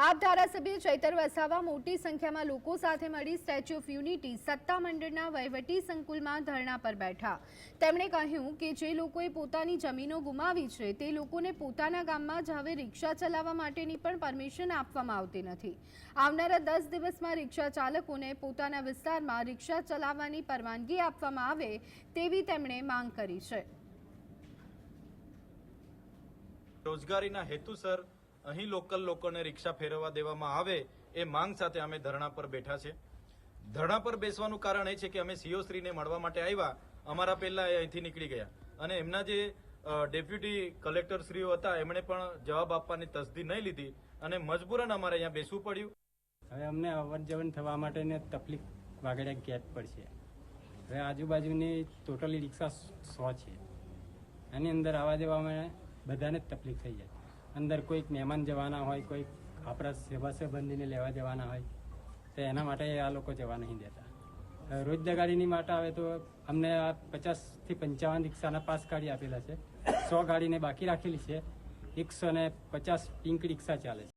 આપ ધારાસભ્ય ચૈતર વસાવા મોટી સંખ્યામાં લોકો સાથે મળી સ્ટેચ્યુ ઓફ યુનિટી સત્તા મંડળના વહીવટી સંકુલમાં ધરણા પર બેઠા. તેમણે કહ્યું કે જે લોકોએ પોતાની જમીનો ગુમાવી છે, તે લોકોને પોતાના ગામમાં જ હવે રિક્ષા ચલાવવા માટેની પણ પરમિશન આપવામાં આવતી નથી. આવનારા દસ દિવસમાં રિક્ષા ચાલકોને પોતાના વિસ્તારમાં રિક્ષા ચલાવવાની પરવાનગી આપવામાં આવે તેવી તેમણે માંગ કરી છે. રોજગારીના હેતુસર અહીં લોકલ લોકોને રિક્ષા ફેરવવા દેવામાં આવે એ માંગ સાથે અમે ધરણા પર બેઠા છે. ધરણા પર બેસવાનું કારણ એ છે કે અમે સીઓ શ્રીને મળવા માટે આવ્યા, અમારા પહેલા એ અહીંથી નીકળી ગયા. અને એમના જે ડેપ્યુટી કલેક્ટર શ્રીઓ હતા, એમણે પણ જવાબ આપવાની તસદી નહીં લીધી અને મજબૂરન અમારે અહીંયા બેસવું પડ્યું. હવે અમને અવર જવર થવા માટેને તકલીફ વાગડે ગેટ પડશે હવે આજુબાજુની ટોટલી રિક્ષા સો છે. એની અંદર આવવા જવામાં બધાને તકલીફ થઈ જાય. અંદર કોઈક મહેમાન જવાના હોય, કોઈક આપણા સેવા સંબંધીને લેવા જવાના હોય, તો એના માટે આ લોકો જવા નહીં દેતા. રોજ દગાડીની માટે આવે તો અમને આ પચાસથી પંચાવન રિક્ષાના પાસ કાઢી આપેલા છે. સો ગાડીને બાકી રાખેલી છે. એકસો ને પચાસ પિંક રિક્ષા ચાલે છે.